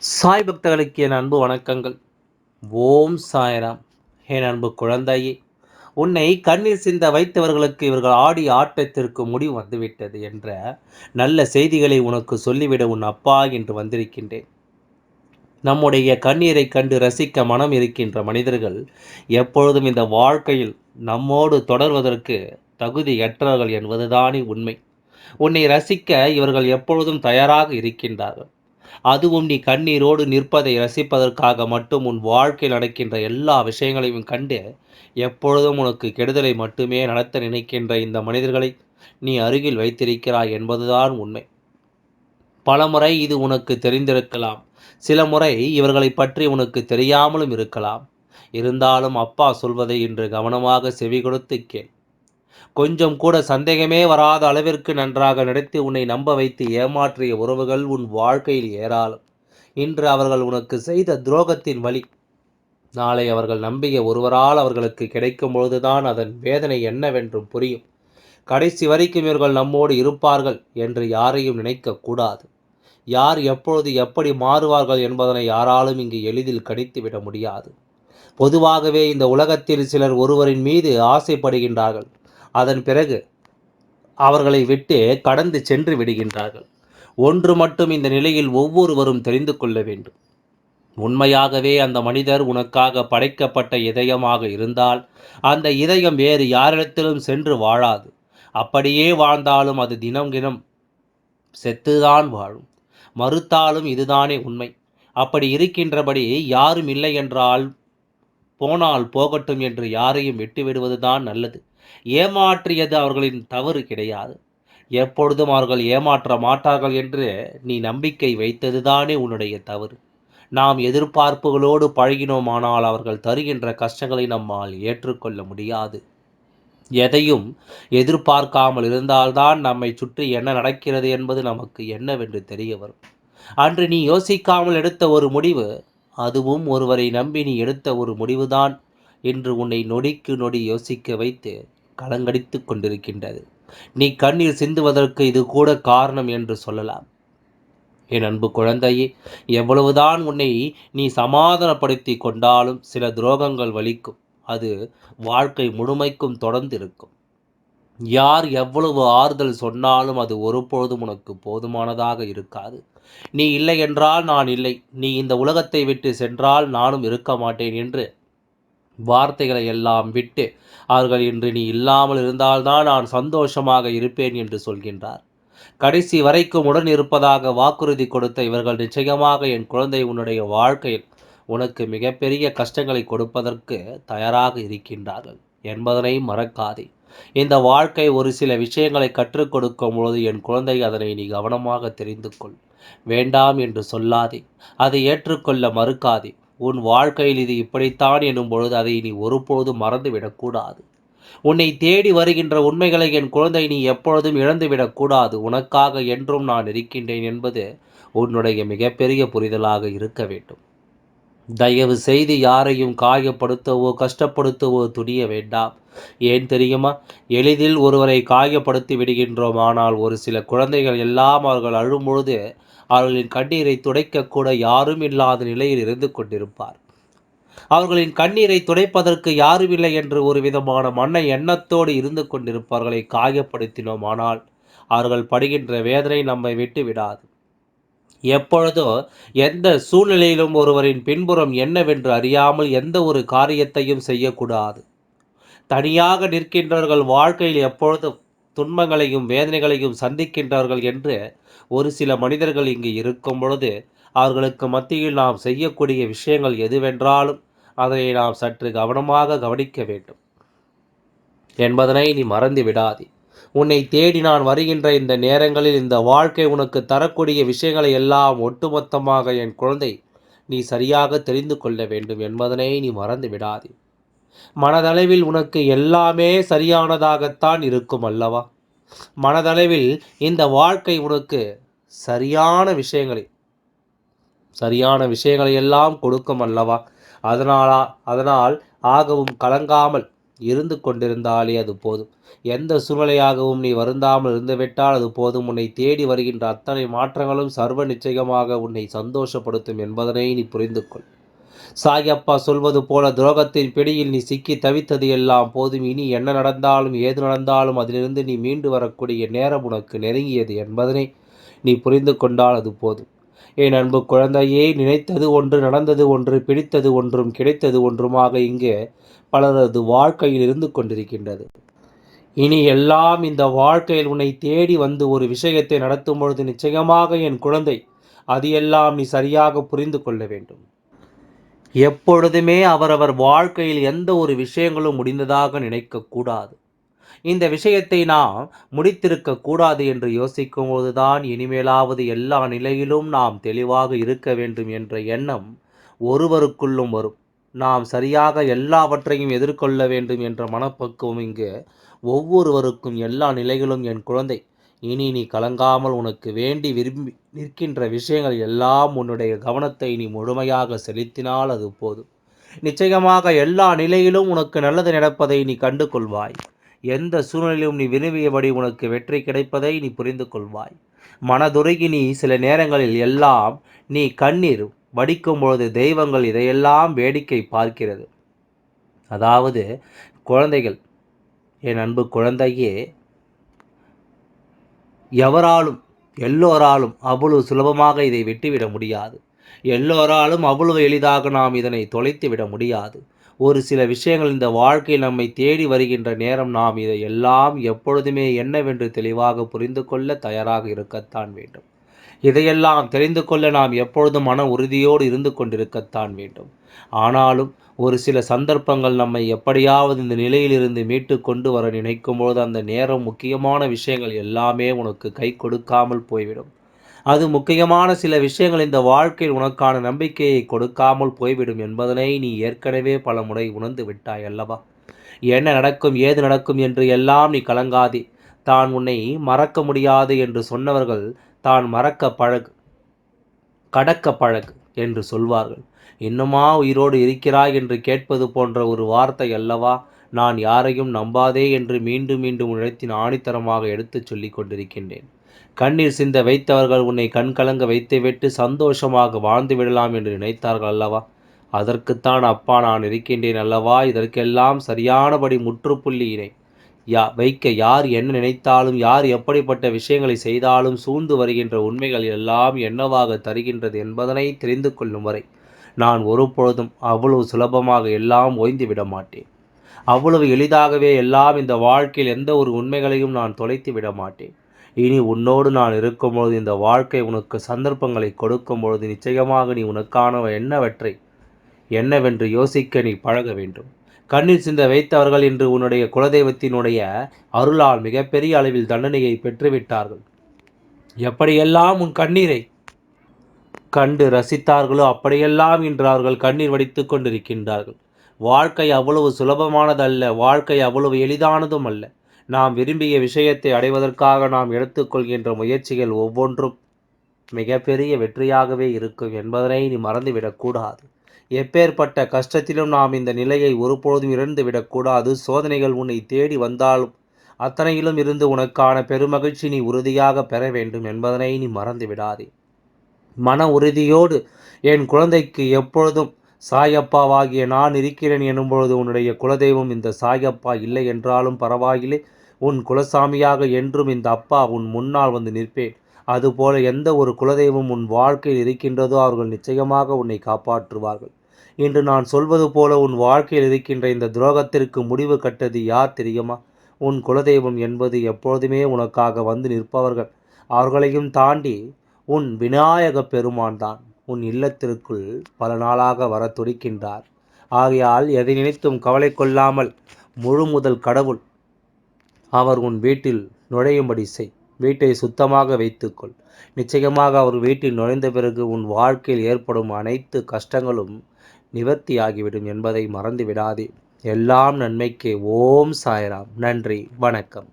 சாய் பக்தர்களுக்கு என் அன்பு வணக்கங்கள். ஓம் சாய்ராம். என் அன்பு குழந்தையே உன்னை கண்ணீர் சிந்த வைத்தவர்களுக்கு இவர்கள் ஆடி ஆட்டத்திற்கு முடிவு வந்துவிட்டது என்ற நல்ல செய்திகளை உனக்கு சொல்லிவிட உன் அப்பா என்று வந்திருக்கின்றேன். நம்முடைய கண்ணீரை கண்டு ரசிக்க மனம் இருக்கின்ற மனிதர்கள் எப்பொழுதும் இந்த வாழ்க்கையில் நம்மோடு தொடர்வதற்கு தகுதியற்றவர்கள் என்பதுதானே உண்மை. உன்னை ரசிக்க இவர்கள் எப்பொழுதும் தயாராக இருக்கின்றார்கள். அதுவும் நீ கண்ணீரோடு நிற்பதை ரசிப்பதற்காக மட்டும் உன் வாழ்க்கையில் நடக்கின்ற எல்லா விஷயங்களையும் கண்டு எப்பொழுதும் உனக்கு கெடுதலை மட்டுமே நடத்த நினைக்கின்ற இந்த மனிதர்களை நீ அருகில் வைத்திருக்கிறாய் என்பதுதான் உண்மை. பலமுறை இது உனக்கு தெரிந்திருக்கலாம். சில முறை இவர்களை பற்றி உனக்கு தெரியாமலும் இருக்கலாம். இருந்தாலும் அப்பா சொல்வதை இன்று கவனமாக செவி கொடுத்து கேள். கொஞ்சம் கூட சந்தேகமே வராத அளவிற்கு நன்றாக நடத்தி உன்னை நம்ப வைத்து ஏமாற்றிய உறவுகள் உன் வாழ்க்கையில் ஏராளம். இன்று அவர்கள் உனக்கு செய்த துரோகத்தின் வழி. நாளை அவர்கள் நம்பிய ஒருவரால் அவர்களுக்கு கிடைக்கும் பொழுதுதான் அதன் வேதனை என்னவென்றும் புரியும். கடைசி வரைக்கும் இவர்கள் நம்மோடு இருப்பார்கள் என்று யாரையும் நினைக்கக்கூடாது யார் எப்பொழுது எப்படி மாறுவார்கள் என்பதனை யாராலும் இங்கு எளிதில் கணித்துவிட முடியாது. பொதுவாகவே இந்த உலகத்தில் சிலர் ஒருவரின் மீது ஆசைப்படுகின்றார்கள். அதன் பிறகு அவர்களை விட்டு கடந்து சென்று விடுகின்றார்கள். ஒன்று மட்டும் இந்த நிலையில் ஒவ்வொருவரும் தெரிந்து கொள்ள வேண்டும். உண்மையாகவே அந்த மனிதர் உனக்காக படைக்கப்பட்ட இதயமாக இருந்தால் அந்த இதயம் வேறு யாரிடத்திலும் சென்று வாழாது. அப்படியே வாழ்ந்தாலும் அது தினம் தினம் செத்துதான் வாழும். மறுத்தாலும் இதுதானே உண்மை. அப்படி இருக்கின்றபடி யாரும் இல்லை என்றால் போனால் போகட்டும் என்று யாரையும் விட்டுவிடுவதுதான் நல்லது. ஏமாற்றியது அவர்களின் தவறு கிடையாது. எப்பொழுதும் அவர்கள் ஏமாற்ற மாட்டார்கள் என்று நீ நம்பிக்கை வைத்ததுதானே உன்னுடைய தவறு. நாம் எதிர்பார்ப்புகளோடு பழகினோமானால் அவர்கள் தருகின்ற கஷ்டங்களை நம்மால் ஏற்றுக்கொள்ள முடியாது. எதையும் எதிர்பார்க்காமல் இருந்தால்தான் நம்மை சுற்றி என்ன நடக்கிறது என்பது நமக்கு என்னவென்று தெரிய வரும். அன்று நீ யோசிக்காமல் எடுத்த ஒரு முடிவு அதுவும் ஒருவரை நம்பி நீ எடுத்த ஒரு முடிவுதான் என்று உன்னை நொடிக்கு நொடி யோசிக்க வைத்து கலங்கடித்து கொண்டிருக்கின்றது. நீ கண்ணீர் சிந்துவதற்கு இது கூட காரணம் என்று சொல்லலாம். என் அன்பு குழந்தையே எவ்வளவுதான் உன்னை நீ சமாதானப்படுத்தி கொண்டாலும் சில துரோகங்கள் வலிக்கும். அது வாழ்க்கை முழுமைக்கும் தொடர்ந்து இருக்கும் யார் எவ்வளவு ஆறுதல் சொன்னாலும் அது ஒருபொழுதும் உனக்கு போதுமானதாக இருக்காது. நீ இல்லை என்றால் நான் இல்லை. நீ இந்த உலகத்தை விட்டு சென்றால் நானும் இருக்க மாட்டேன் என்று வார்த்தைகளை எல்லாம் விட்டு அவர்கள் இன்று நீ இல்லாமல் இருந்தால்தான் நான் சந்தோஷமாக இருப்பேன் என்று சொல்கின்றார். கடைசி வரைக்கும் உடன் இருப்பதாக வாக்குறுதி கொடுத்த இவர்கள் நிச்சயமாக என் குழந்தை உன்னுடைய வாழ்க்கையில் உனக்கு மிகப்பெரிய கஷ்டங்களை கொடுப்பதற்கு தயாராக இருக்கின்றார்கள் என்பதனை மறக்காதே. இந்த வாழ்க்கை ஒரு சில விஷயங்களை கற்றுக் கொடுக்கும் பொழுது என் குழந்தை அதனை நீ கவனமாக தெரிந்து கொள். வேண்டாம் என்று சொல்லாதே. அதை ஏற்றுக்கொள்ள மறுக்காதே. உன் வாழ்க்கையில் இது இப்படித்தான் எனும் பொழுது அதை நீ ஒருபொழுதும் மறந்துவிடக்கூடாது. உன்னை தேடி வருகின்ற உண்மைகளை என் குழந்தை நீ எப்பொழுதும் இழந்துவிடக்கூடாது. உனக்காக என்றும் நான் இருக்கின்றேன் என்பது உன்னுடைய மிகப்பெரிய புரிதலாக இருக்க வேண்டும். தயவு செய்து யாரையும் காயப்படுத்தவோ கஷ்டப்படுத்தவோ துணிய வேண்டாம். ஏன் தெரியுமா? எளிதில் ஒருவரை காயப்படுத்தி விடுகின்றோம். ஆனால் ஒரு சில குழந்தைகள் எல்லாம் அவர்கள் அழும்பொழுது அவர்களின் கண்ணீரை துடைக்கக்கூட யாரும் இல்லாத நிலையில் இருந்து கொண்டிருப்பார். அவர்களின் கண்ணீரை துடைப்பதற்கு யாரும் இல்லை என்று ஒரு விதமான மண்ணை எண்ணத்தோடு இருந்து கொண்டிருப்பவர்களை காயப்படுத்தினோம். ஆனால் அவர்கள் படுகின்ற வேதனை நம்மை விட்டு விடாது. எப்பொழுதோ எந்த சூழ்நிலையிலும் ஒருவரின் பின்புறம் என்னவென்று அறியாமல் எந்த ஒரு காரியத்தையும் செய்யக்கூடாது. தனியாக நிற்கின்றவர்கள் வாழ்க்கையில் எப்பொழுதும் துன்பங்களையும் வேதனைகளையும் சந்திக்கின்றார்கள் என்று ஒரு சில மனிதர்கள் இங்கு இருக்கும் பொழுது அவர்களுக்கு மத்தியில் நாம் செய்யக்கூடிய விஷயங்கள் எதுவென்றாலும் அதனை நாம் சற்று கவனமாக கவனிக்க வேண்டும். என்பதனை நீ மறந்து விடாதே. உன்னை தேடி நான் வருகின்ற இந்த நேரங்களில் இந்த வாழ்க்கை உனக்கு தரக்கூடிய விஷயங்களை எல்லாம் ஒட்டுமொத்தமாக என் குழந்தை நீ சரியாக தெரிந்து கொள்ள வேண்டும் என்பதனை நீ மறந்து விடாதே. மனதளவில் உனக்கு எல்லாமே சரியானதாகத்தான் இருக்கும் அல்லவா? மனதளவில் இந்த வாழ்க்கை உனக்கு சரியான விஷயங்களை சரியான விஷயங்களை எல்லாம் கொடுக்கும் அல்லவா? அதனாலா அதனால் ஆகவும் கலங்காமல் இருந்து கொண்டிருந்தாலே அது போதும். எந்த சூழ்நிலையாகவும் நீ வருந்தாமல் இருந்துவிட்டால் அது போதும். உன்னை தேடி வருகின்ற அத்தனை மாற்றங்களும் சர்வ நிச்சயமாக உன்னை சந்தோஷப்படுத்தும் என்பதனை நீ புரிந்து கொள் சாயப்பா சொல்வது போல துரோகத்தின் பிடியில் நீ சிக்கி தவித்தது எல்லாம் போதும். இனி என்ன நடந்தாலும் ஏது நடந்தாலும் அதிலிருந்து நீ மீண்டு வரக்கூடிய நேரம் உனக்கு நெருங்கியது என்பதனை நீ புரிந்து கொண்டால் அது போதும். என் அன்பு குழந்தையே நினைத்தது ஒன்று நடந்தது ஒன்று பிடித்தது ஒன்றும் கிடைத்தது ஒன்றுமாக இங்கே பலரது வாழ்க்கையில் இருந்து கொண்டிருக்கின்றது. இனி எல்லாம் இந்த வாழ்க்கையில் உன்னை தேடி வந்து ஒரு விஷயத்தை நடத்தும் பொழுது நிச்சயமாக என் குழந்தை அது எல்லாம் நீ சரியாக புரிந்து கொள்ள வேண்டும். எப்பொழுதுமே அவரவர் வாழ்க்கையில் எந்த ஒரு விஷயங்களும் முடிந்ததாக நினைக்கக்கூடாது. இந்த விஷயத்தை நாம் முடித்திருக்க கூடாது என்று யோசிக்கும் போதுதான் இனிமேலாவது எல்லா நிலையிலும் நாம் தெளிவாக இருக்க வேண்டும் என்ற எண்ணம் ஒருவருக்குள்ளும் வரும். நாம் சரியாக எல்லாவற்றையும் எதிர்கொள்ள வேண்டும் என்ற மனப்பக்குவம் இங்கு ஒவ்வொருவருக்கும் எல்லா நிலைகளும் என் குழந்தை இனி நீ கலங்காமல் உனக்கு வேண்டி விரும்பி நிற்கின்ற விஷயங்கள் எல்லாம் உன்னுடைய கவனத்தை நீ முழுமையாக செலுத்தினால் அது போதும். நிச்சயமாக எல்லா நிலையிலும் உனக்கு நல்லது நடப்பதை நீ கண்டு கொள்வாய் எந்த சூழ்நிலையிலும் நீ விரும்பியபடி உனக்கு வெற்றி கிடைப்பதை நீ புரிந்து கொள்வாய் மனதுருகி நீ சில நேரங்களில் எல்லாம் நீ கண்ணீர் வடிக்கும் பொழுது தெய்வங்கள் இதையெல்லாம் வேடிக்கை பார்க்கிறது. அதாவது குழந்தைகள் என் அன்பு குழந்தையே எவராலும் எல்லோராலும் அவ்வளவு சுலபமாக இதை விட்டுவிட முடியாது. எல்லோராலும் அவ்வளவு எளிதாக நாம் இதனை தொலைத்து விட முடியாது. ஒரு சில விஷயங்கள் இந்த வாழ்க்கையில் நம்மை தேடி வருகின்ற நேரம் நாம் இதை எல்லாம் எப்பொழுதுமே என்னவென்று தெளிவாக புரிந்து கொள்ள தயாராக இருக்கத்தான் வேண்டும். இதையெல்லாம் தெரிந்து கொள்ள நாம் எப்பொழுதும் மன உறுதியோடு இருந்து கொண்டிருக்கத்தான் வேண்டும். ஆனாலும் ஒரு சில சந்தர்ப்பங்கள் நம்மை எப்படியாவது இந்த நிலையிலிருந்து மீட்டு கொண்டு வர நினைக்கும் பொழுது அந்த நேரம் முக்கியமான விஷயங்கள் எல்லாமே உனக்கு கை கொடுக்காமல் போய்விடும். அது முக்கியமான சில விஷயங்கள் இந்த வாழ்க்கையில் உனக்கான நம்பிக்கையை கொடுக்காமல் போய்விடும் என்பதனை நீ ஏற்கனவே பல முறை உணர்ந்து விட்டாய் அல்லவா? என்ன நடக்கும் ஏது நடக்கும் என்று எல்லாம் நீ கலங்காதே. தான் உன்னை மறக்க முடியாது என்று சொன்னவர்கள் தான் மறக்க பழகு கடக்க பழகு. என்று சொல்வார்கள். இன்னுமா உயிரோடு இருக்கிறாய் என்று கேட்பது போன்ற ஒரு வார்த்தை அல்லவா? நான் யாரையும் நம்பாதே என்று மீண்டும் மீண்டும் உழைத்தின் ஆணித்தரமாக எடுத்துச் சொல்லிக் கொண்டிருக்கின்றேன். கண்ணீர் சிந்த வைத்தவர்கள் உன்னை கண்கலங்க வைத்துவிட்டு சந்தோஷமாக வாழ்ந்து விடலாம் என்று நினைத்தார்கள் அல்லவா? அதற்குத்தான் அப்பா நான் இருக்கின்றேன் அல்லவா? இதற்கெல்லாம் சரியானபடி முற்றுப்புள்ளியினை யா வைக்க யார் என்ன நினைத்தாலும் யார் எப்படிப்பட்ட விஷயங்களை செய்தாலும் சூழ்ந்து வருகின்ற உண்மைகள் எல்லாம் என்னவாக தருகின்றது என்பதனை தெரிந்து கொள்ளும் வரை நான் ஒருபொழுதும் அவ்வளவு சுலபமாக எல்லாம் ஓய்ந்து விட மாட்டேன். அவ்வளவு எளிதாகவே எல்லாம் இந்த வாழ்க்கையில் எந்த ஒரு உண்மைகளையும் நான் தொலைத்து விட மாட்டேன். இனி உன்னோடு நான் இருக்கும்பொழுது இந்த வாழ்க்கை உனக்கு சந்தர்ப்பங்களை கொடுக்கும் பொழுது நிச்சயமாக நீ உனக்கான என்னவற்றை என்னவென்று யோசிக்க நீ பழக வேண்டும். கண்ணில் சிந்த வைத்தவர்கள் இன்று உன்னுடைய குலதெய்வத்தினுடைய அருளால் மிகப்பெரிய அளவில் தண்டனையை பெற்றுவிட்டார்கள். எப்படியெல்லாம் உன் கண்ணீரை கண்டு ரசித்தார்களோ அப்படியெல்லாம் இன்று அவர்கள் கண்ணீர் வடித்து கொண்டிருக்கின்றார்கள். வாழ்க்கை அவ்வளவு சுலபமானதல்ல வாழ்க்கை அவ்வளவு எளிதானதும் அல்ல நாம் விரும்பிய விஷயத்தை அடைவதற்காக நாம் எடுத்துக்கொள்கின்ற முயற்சிகள் ஒவ்வொன்றும் மிகப்பெரிய வெற்றியாகவே இருக்கும் என்பதனை நீ மறந்துவிடக்கூடாது. எப்பேற்பட்ட கஷ்டத்திலும் நாம் இந்த நிலையை ஒருபொழுதும் இழந்துவிடக்கூடாது. சோதனைகள் உன்னை தேடி வந்தாலும் அத்தனையிலும் இருந்து உனக்கான பெருமகிழ்ச்சி நீ உறுதியாக பெற வேண்டும் என்பதனை நீ மறந்து விடாதே மன உறுதியோடு என் குழந்தைக்கு எப்பொழுதும் சாயப்பாவாகிய நான் இருக்கிறேன் எனும்பொழுது உன்னுடைய குலதெய்வம் இந்த சாயப்பா இல்லை என்றாலும் பரவாயில்லை. உன் குலசாமியாக என்றும் இந்த அப்பா உன் முன்னால் வந்து நிற்பேன். அதுபோல எந்த ஒரு குலதெய்வம் உன் வாழ்க்கையில் இருக்கின்றதோ அவர்கள் நிச்சயமாக உன்னை காப்பாற்றுவார்கள். இன்று நான் சொல்வது போல உன் வாழ்க்கையில் இருக்கின்ற இந்த துரோகத்திற்கு முடிவு கட்டது யார் தெரியுமா? உன் குலதெய்வம் என்பது எப்பொழுதுமே உனக்காக வந்து நிற்பவர்கள். அவர்களையும் தாண்டி உன் விநாயக பெருமான் தான். உன் இல்லத்திற்குள் பல நாளாக வர துடிக்கின்றார். ஆகையால் எதை நினைத்தும் கவலை கொள்ளாமல் முழு முதல் கடவுள் அவர் உன் வீட்டில் நுழையும்படி செய். வீட்டை சுத்தமாக வைத்துக்கொள். நிச்சயமாக அவர் வீட்டில் நுழைந்த பிறகு உன் வாழ்க்கையில் ஏற்படும் அனைத்து கஷ்டங்களும் நிவர்த்தியாகிவிடும் என்பதை மறந்து விடாதே எல்லாம் நன்மைக்கே. ஓம் சாய்ராம். நன்றி. வணக்கம்.